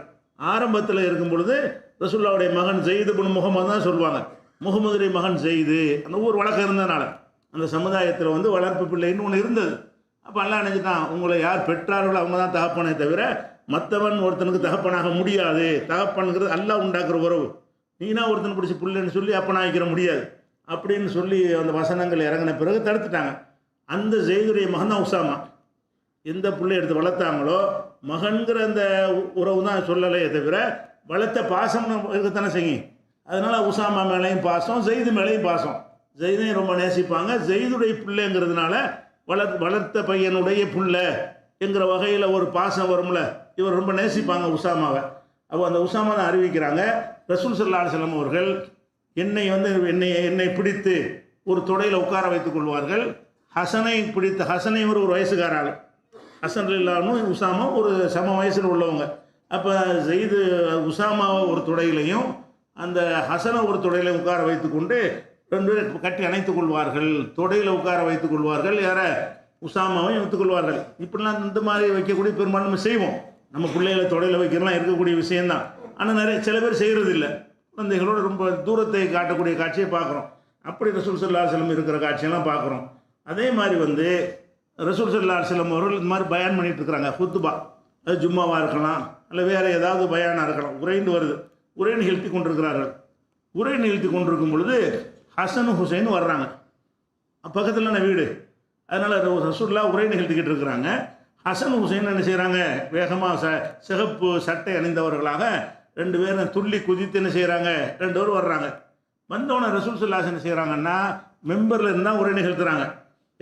ஆரம்பத்தில் இருக்கும் பொழுது ரசூல்லாவுடைய மகன் ஜெயிது பின் முகமது தான் சொல்லுவாங்க. முகமதுரை மகன் செய்து அந்த ஊர் வழக்கம் இருந்ததுனால அந்த சமுதாயத்தில் வந்து வளர்ப்பு பிள்ளைன்னு ஒன்று இருந்தது. அப்போ எல்லாம் நினைச்சிட்டான் உங்களை யார் பெற்றார்களோ அவங்க தான் தகப்பனே தவிர மற்றவன் ஒருத்தனுக்கு தகப்பனாக முடியாது. தகப்பனுங்கிறது அல்லாஹ் உண்டாக்குற உறவு. நீனா ஒருத்தன் பிடிச்சி பிள்ளைன்னு சொல்லி அப்பனாக்கிற முடியாது. அப்படின்னு சொல்லி அந்த வசனங்கள் இறங்கின பிறகு தடுத்துட்டாங்க. அந்த ஜெயிதுடைய மகன் தான் உசாமா. எந்த பிள்ளை எடுத்து வளர்த்தாங்களோ மகன்கிற அந்த உ- உறவு தான் சொல்லலையே தவிர வளர்த்த பாசம் இருக்கத்தானே செய்யும். அதனால உசாமா மேலேயும் பாசம் ஜெயிது மேலேயும் பாசம். ஜெயிதையும் ரொம்ப நேசிப்பாங்க. ஜெயிதுடைய பிள்ளைங்கிறதுனால வளர் வளர்த்த பையனுடைய பிள்ளை என்கிற வகையில் ஒரு பாசம் வரும்ல. இவர் ரொம்ப நேசிப்பாங்க உசாமாவை. அப்போ அந்த உசாமா தான் அறிவிக்கிறாங்க ரசூல் சல்லா அலுவலம் அவர்கள் என்னை வந்து என்னை என்னை பிடித்து ஒரு தொடையில் உட்கார வைத்துக் கொள்வார்கள். ஹசனை பிடித்த ஹசனை ஒரு ஒரு வயசுக்காராள் ஹசன் இல்லாமல் உசாமா ஒரு சம வயசில் உள்ளவங்க. அப்போ ஜெயிது உசாமாவை ஒரு துடையிலையும் அந்த ஹசனை ஒரு தொடையில் உட்கார வைத்துக்கொண்டு ரெண்டு பேர் கட்டி அணைத்துக் கொள்வார்கள். தொடையில் உட்கார வைத்துக் கொள்வார்கள். யார? உசாமாவையும் வைத்துக் கொள்வார்கள். இப்படிலாம் இந்த மாதிரி வைக்கக்கூடிய பெரும்பாலும் நம்ம செய்வோம். நம்ம பிள்ளைகளை தொடையில் வைக்கிறலாம் இருக்கக்கூடிய விஷயம்தான். ஆனால் நிறைய சில பேர் செய்கிறது இல்லை குழந்தைகளோட ரொம்ப தூரத்தை காட்டக்கூடிய காட்சியை பார்க்குறோம். அப்படி ரசூல் சல்லா செல்லம் இருக்கிற காட்சியெல்லாம் பார்க்குறோம். அதே மாதிரி வந்து ரசூல் சல்லா செல்லம் அவர்கள் இந்த மாதிரி பயான் பண்ணிகிட்டு இருக்கிறாங்க. ஹுத்துபா. அது ஜும்மாவாக இருக்கலாம். இல்லை வேறு ஏதாவது பயானாக இருக்கலாம். உறைந்து வருது. உரை நிகழ்த்தி கொண்டிருக்கிறார்கள். உரை நிகழ்த்தி கொண்டிருக்கும் பொழுது ஹசன் ஹுசைன் வர்றாங்க. பக்கத்தில் நான் வீடு? அதனால் ரசூல்லா உரை நிகழ்த்திக்கிட்டு இருக்கிறாங்க. ஹசன் ஹுசைன் என்ன செய்கிறாங்க வேகமாக ச சிகப்பு சட்டை அணிந்தவர்களாக ரெண்டு பேரும் துள்ளி குதித்து என்ன செய்கிறாங்க ரெண்டு பேரும் வர்றாங்க. வந்தவொடனே ரசூல் சுல்லாஸ் என்ன செய்கிறாங்கன்னா மெம்பரில் இருந்தால் உரை நிகழ்த்துறாங்க.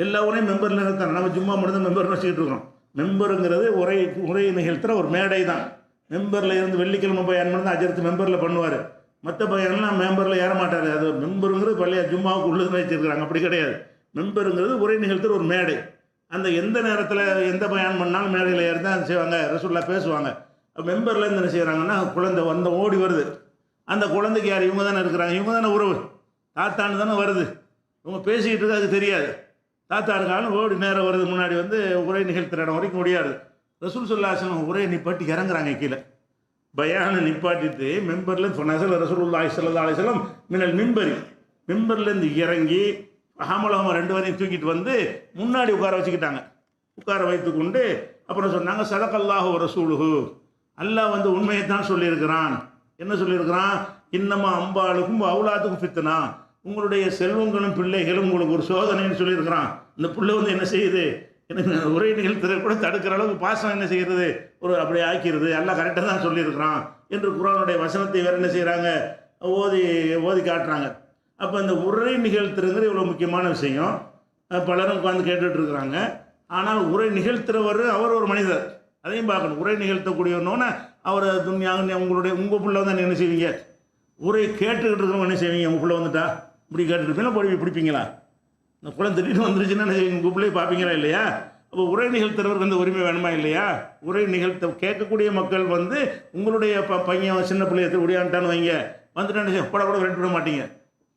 எல்லா உரையும் மெம்பரில் நிறுத்தாங்க நம்ம ஜும்மா மட்டும் தான் மெம்பர் வச்சுக்கிட்டு இருக்கிறோம்? மெம்பருங்கிறது உரை உரை நிகழ்த்துகிற ஒரு மேடை தான். மெம்பரில் இருந்து வெள்ளிக்கிழமை பயன் பண்ணி தான் அஜர்த்து மெம்பரில் பண்ணுவார் மற்ற பையன்லாம் மெம்பரில் ஏற மாட்டார். அது மெம்பருங்கிறது பள்ளியா ஜும்மாவுக்கு உள்ளதுன்னு வச்சிருக்கிறாங்க. அப்படி கிடையாது. மெம்பருங்கிறது உரை நிகழ்த்துற ஒரு மேடை. அந்த எந்த நேரத்தில் எந்த பயன் பண்ணாலும் மேடையில் ஏறி தான் செய்வாங்க? ரசூல்லா பேசுவாங்க. மெம்பரில் இருந்து என்ன செய்கிறாங்கன்னா குழந்தை வந்த ஓடி வருது. அந்த குழந்தைக்கு யார்? இவங்க தானே இருக்கிறாங்க. இவங்க தானே உறவு. தாத்தான்னு தானே வருது. இவங்க பேசிக்கிட்டு இருக்கு அது தெரியாது. தாத்தா இருக்காலும் ஓடி நேரம் வருது. முன்னாடி வந்து உரை நிகழ்த்துற இடம் வரைக்கும் முடியாது ரசூல் சொல்லாசனம் ஒரே நிப்பாட்டி இறங்குறாங்க கீழே. பயான நிப்பாட்டிட்டு மெம்பரில் நசல் ரசூலுல்லாஹி சல்லா அலைஹி மினல் மிம்பரி. மிம்பர்லேருந்து இறங்கி அகமலகம் ரெண்டு வரையும் தூக்கிட்டு வந்து முன்னாடி உட்கார வச்சுக்கிட்டாங்க. உட்கார வைத்துக்கொண்டு அப்புறம் சொன்னாங்க சதக்கல்லாஹு சூழுகு அல்லாஹ் வந்து உண்மையை தான் சொல்லியிருக்கிறான். என்ன சொல்லியிருக்கிறான்? இன்னமா அம்பாளுக்கும் அவுலாத்துக்கும் ஃபித்தனா உங்களுடைய செல்வங்களும் பிள்ளைகளும் உங்களுக்கு ஒரு சோதனைன்னு சொல்லியிருக்கிறான். இந்த பிள்ளை வந்து என்ன செய்யுது? உரை நிகழ்த்துறது கூட தடுக்கிற அளவுக்கு பாசம் என்ன செய்கிறது ஒரு அப்படி ஆக்கிறது எல்லாம் கரெக்டாக தான் சொல்லியிருக்கிறான். என்று குரானுடைய வசனத்தை வேறு என்ன செய்கிறாங்க ஓதி ஓதி காட்டுறாங்க. அப்போ இந்த உரை நிகழ்த்துறதுங்கிறது இவ்வளோ முக்கியமான விஷயம். பலரும் உட்காந்து கேட்டுட்ருக்குறாங்க. ஆனால் உரை நிகழ்த்துறவர் அவர் ஒரு மனிதர். அதையும் பார்க்கணும். உரை நிகழ்த்தக்கூடியவனோன்னு அவர் துன்யாங்க உங்களுடைய உங்கள் பிள்ளை வந்து என்ன செய்வீங்க? உரை கேட்டுக்கிட்டு இருக்கிறவங்க என்ன செய்வீங்க? உங்கள் பிள்ளை வந்துட்டா? இப்படி கேட்டுட்டு இருப்பீங்களா? போய் பிடிப்பீங்களா? இந்த குளம் திடீர்னு வந்துருச்சுன்னா எங்கள் செய்வீங்க பார்ப்பீங்களா இல்லையா? அப்போ உரை நிகழ்த்துறவருக்கு வந்து உரிமை வேணுமா இல்லையா? உரை நிகழ்த்த கேட்கக்கூடிய மக்கள் வந்து உங்களுடைய ப பையன் சின்ன பிள்ளைய ஒடியான்ட்டான்னு வைங்க. வந்துட்டான்னு கூட கூட விரட்டி விட மாட்டீங்க.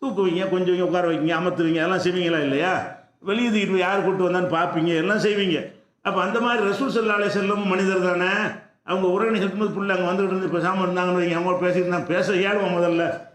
தூக்குவீங்க கொஞ்சம் உட்கார வைக்கீங்க அமர்த்துவீங்க அதெல்லாம் செய்வீங்களா இல்லையா? வெளியே தூக்கிட்டு யார் கூட்டு வந்தான்னு பார்ப்பீங்க எல்லாம் செய்வீங்க. அப்போ அந்த மாதிரி ரசூல் செல்லாலே செல்லும் மனிதர் தானே? அவங்க உரை நிகழ்த்தும்போது பிள்ளை அங்கே வந்துகிட்டு இருந்து பேசாமல் இருந்தாங்கன்னு வைங்க அவங்க பேசிட்டு பேச ஏழுவோம் முதல்ல?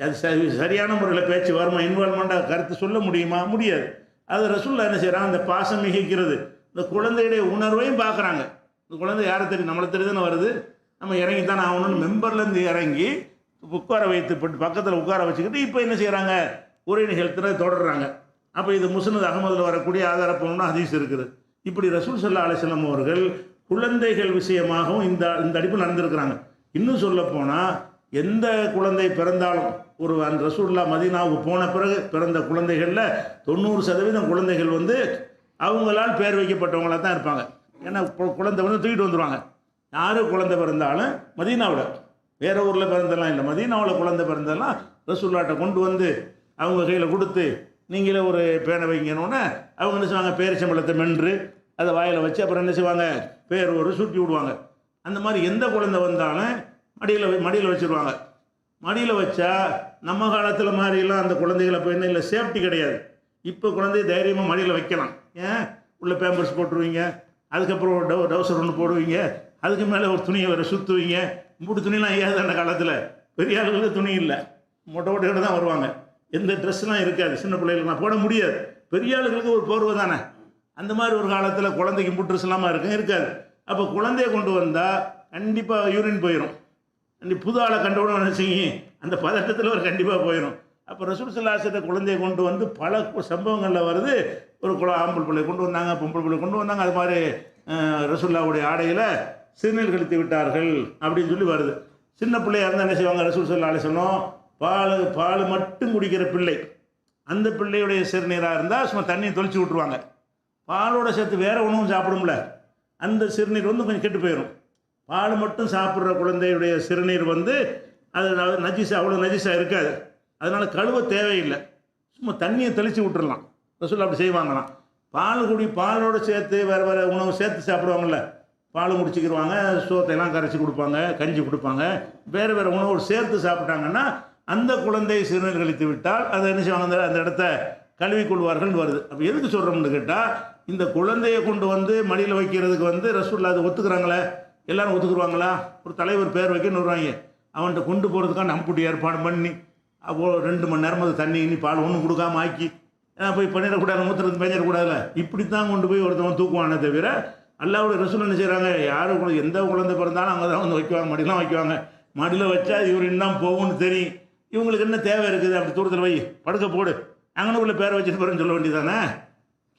அது சரி சரியான முறையில் பேச்சு வருமா இன்வால்மெண்ட்டாக கருத்து சொல்ல முடியுமா? முடியாது. அது ரசூல்லா என்ன செய்கிறான் அந்த பாசம் மிகிக்கிறது. இந்த குழந்தையுடைய உணர்வையும் பார்க்குறாங்க. இந்த குழந்தை யாரை தெரியும்? நம்மளை தெரியுதுன்னு வருது. நம்ம இறங்கி தானே ஆகணும்னு மெம்பர்லேருந்து இறங்கி உட்கார வைத்து பக்கத்தில் உட்கார வச்சுக்கிட்டு இப்போ என்ன செய்கிறாங்க உரை நிகழ்த்துறதை தொடர்றாங்க. அப்போ இது முசனது அகமதில் வரக்கூடிய ஆதாரப்பூர்வம்னா ஹதீஸ் இருக்குது. இப்படி ரசூல் சல்லா அலிஸ்லாம் அவர்கள் குழந்தைகள் விஷயமாகவும் இந்த இந்த அடிப்பு நடந்திருக்கிறாங்க. இன்னும் சொல்லப்போனால் எந்த குழந்தை பிறந்தாலும் ஒரு அந்த ரசூல்லா மதீனாவுக்கு போன பிறகு பிறந்த குழந்தைகளில் தொண்ணூறு சதவீதம் குழந்தைகள் வந்து அவங்களால் பேர் வைக்கப்பட்டவங்களாக தான் இருப்பாங்க. ஏன்னா குழந்தை வந்து தூக்கிட்டு வந்துடுவாங்க யார் குழந்தை பிறந்தாலும் மதீனாவில் வேறு ஊரில் பிறந்தெல்லாம் இல்லை. மதீனாவில் குழந்தை பிறந்தெல்லாம் ரசூல்லாட்டை கொண்டு வந்து அவங்க கையில் கொடுத்து நீங்களே ஒரு பேனை வைங்கன்னொன்னே அவங்க என்ன செய்வாங்க? பேரிச்சம்பழத்தை மென்று அதை வாயில் வச்சு அப்புறம் என்ன செய்வாங்க? பேர் ஒரு சுட்டி விடுவாங்க. அந்த மாதிரி எந்த குழந்தை வந்தாலும் மடியில் மடியில் வச்சுருவாங்க. மடியில் வச்சா நம்ம காலத்தில் மாதிரிலாம் அந்த குழந்தைகளை போய் என்ன இல்லை சேஃப்டி கிடையாது. இப்போ குழந்தைய தைரியமாக மடியில் வைக்கலாம். ஏன்? உள்ள பேம்பர்ஸ் போட்டுருவீங்க. அதுக்கப்புறம் ஒரு டவு டவுசர் ஒன்று போடுவீங்க. அதுக்கு மேலே ஒரு துணியை வேறு சுற்றுவீங்க மூட்டு துணிலாம் ஏது அந்த காலத்தில். பெரிய ஆளுகளுக்கு துணி இல்லை. மொட்டை மொட்டையோட தான் வருவாங்க. எந்த ட்ரெஸ்லாம் இருக்காது. சின்ன பிள்ளைகளுக்கு போட முடியாது. பெரிய ஆளுகளுக்கு ஒரு போர்வை தானே. அந்த மாதிரி ஒரு காலத்தில் குழந்தைக்கு மூட்டு ட்ரெஸ் இல்லாமல் இருக்கும் இருக்காது. அப்போ குழந்தைய கொண்டு வந்தால் கண்டிப்பாக யூரின் போயிடும் நீ புது ஆளை கண்டவுடன் என்ன அந்த பதட்டத்தில் ஒரு கண்டிப்பாக போயிடும் அப்போ ரசூல் குழந்தைய கொண்டு வந்து பல சம்பவங்களில் வருது. ஒரு குழ ஆம்பல் பிள்ளை கொண்டு வந்தாங்க பொம்பளை பிள்ளை கொண்டு வந்தாங்க. அது மாதிரி ரசூல்லாவுடைய ஆடையில் சிறுநீர் கழித்து விட்டார்கள் அப்படின்னு சொல்லி வருது. சின்ன பிள்ளையாக இருந்தால் என்ன செய்வாங்க? ரசூல் சல்லா சொன்னோம் பால் பால் மட்டும் குடிக்கிற பிள்ளை. அந்த பிள்ளையுடைய சிறுநீராக இருந்தால் சும்மா தண்ணியை தொளிச்சு விட்ருவாங்க பாலோட சேர்த்து வேறு உணவும் சாப்பிடும்ல. அந்த சிறுநீர் வந்து கொஞ்சம் கெட்டு போயிடும் பால் மட்டும் சாப்பிட்ற குழந்தையுடைய சிறுநீர் வந்து அது ந- அவ்வளோ நஜிசா இருக்காது. அதனால் கழுவ தேவையில்லை. சும்மா தண்ணியை தெளித்து விட்டுடலாம் ரசூல் அப்படி செய்வாங்களாம். பால் குடி பாலோடு சேர்த்து வேறு வேறு உணவு சேர்த்து சாப்பிடுவாங்கள்ல பால் குடிச்சிக்கிடுவாங்க சோத்தையெல்லாம் கரைச்சி கொடுப்பாங்க கஞ்சி கொடுப்பாங்க. வேறு வேறு உணவோடு சேர்த்து சாப்பிட்டாங்கன்னா அந்த குழந்தை சிறுநீர் கழித்து விட்டால் அதை என்ன செய்வாங்க? அந்த அந்த இடத்த கழுவி கொள்வார்கள் வருது. அப்போ எதுக்கு சொல்கிறோம்னு கேட்டால் இந்த குழந்தையை கொண்டு வந்து மடியில் வைக்கிறதுக்கு வந்து ரசூல்லா அது ஒத்துக்கிறாங்களே? எல்லாரும் ஒத்துக்குருவாங்களா ஒரு தலைவர் பேர் வைக்கன்னு வருவாங்க அவன்கிட்ட கொண்டு போகிறதுக்காக நம்புட்டி ஏற்பாடு பண்ணி அப்போ ரெண்டு மணி நேரம் அது தண்ணி இனி பால் ஒன்றும் கொடுக்காம ஆக்கி ஏன்னா போய் பண்ணிடக்கூடாது மூத்திரத்து பேஞ்சிடக்கூடாதுல்ல இப்படி தான் கொண்டு போய் ஒருத்தவன் தூக்குவானே தவிர அல்லாவோட ரசூல் என்ன செய்கிறாங்க யாரும் எந்த குழந்தை பிறந்தாலும் அங்கே தான் வந்து வைக்குவாங்க மடிலாம் வைக்குவாங்க. மடியில் வச்சா இவர் இன்னும் போகும்னு தெரியும். இவங்களுக்கு என்ன தேவை இருக்குது? அப்படி தூரத்தில் வை படுக்க போடு. அங்கனுக்குள்ள பேரை வச்சுட்டு போகிறேன்னு சொல்ல வேண்டியதானே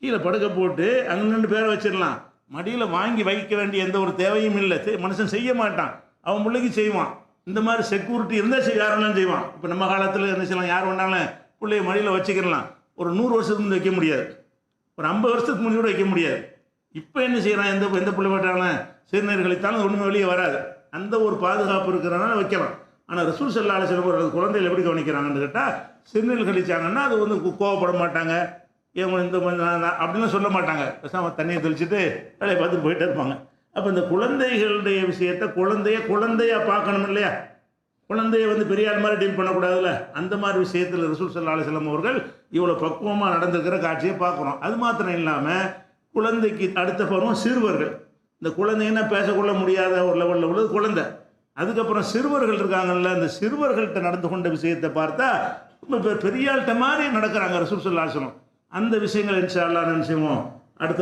கீழே படுக்க போட்டு அங்கே நின்று பேரை வச்சிடலாம். மடியில் வாங்கி வைக்க வேண்டிய எந்த ஒரு தேவையும் இல்லை. மனுஷன் செய்ய மாட்டான். அவன் பிள்ளைக்கு செய்வான். இந்த மாதிரி செக்யூரிட்டி இருந்தால் செய்ய யாரெல்லாம் செய்வான்? இப்போ நம்ம காலத்தில் என்ன செய்யலாம்? யார் வேணாலும் பிள்ளைய மடியில் வச்சுக்கிடலாம். ஒரு நூறு வருஷத்துக்கு முந்தி வைக்க முடியாது. ஒரு ஐம்பது வருஷத்துக்கு முன்னாடி கூட வைக்க முடியாது. இப்போ என்ன செய்கிறான் எந்த எந்த பிள்ளை போட்டாலும் சிறுநீர் கழித்தாலும் ஒன்றுமே வெளியே வராது. அந்த ஒரு பாதுகாப்பு இருக்கிறனால வைக்கலாம். ஆனால் ரசூல் செல்லால சில குழந்தைகள் எப்படி கவனிக்கிறாங்கன்னு கேட்டால் சிறுநீர் கழிச்சாங்கன்னா அது வந்து கோவப்பட மாட்டாங்க. இவங்க இந்த மாதிரி அப்படிலாம் சொல்ல மாட்டாங்க. பேசாமல் தண்ணியை தெளிச்சுட்டு வேலையை பார்த்துட்டு போயிட்டே இருப்பாங்க. அப்போ இந்த குழந்தைகளுடைய விஷயத்தை குழந்தைய குழந்தையா பார்க்கணும் இல்லையா? குழந்தைய வந்து பெரிய ஆள் மாதிரி டீல் பண்ணக்கூடாதுல்ல? அந்த மாதிரி விஷயத்தில் ரசூல் சல்லா அலிஸ்லாம் அவர்கள் இவ்வளோ பக்குவமாக நடந்துக்கிற காட்சியை பார்க்குறோம். அது மாத்திரம் இல்லாமல் குழந்தைக்கு அடுத்த பருவம் சிறுவர்கள். இந்த குழந்தைன்னா பேசக்கொள்ள முடியாத ஒரு லெவலில் உள்ளது குழந்தை. அதுக்கப்புறம் சிறுவர்கள் இருக்காங்கல்ல அந்த சிறுவர்கள்ட்ட நடந்து கொண்ட விஷயத்தை பார்த்தா ரொம்ப பெ- மாதிரி நடக்கிறாங்க ரசூல் சல்லா அலிஸ்லாம் அந்த விஷயங்கள் இன்ஷா அல்லா என்ன செய்வோம்? அடுத்த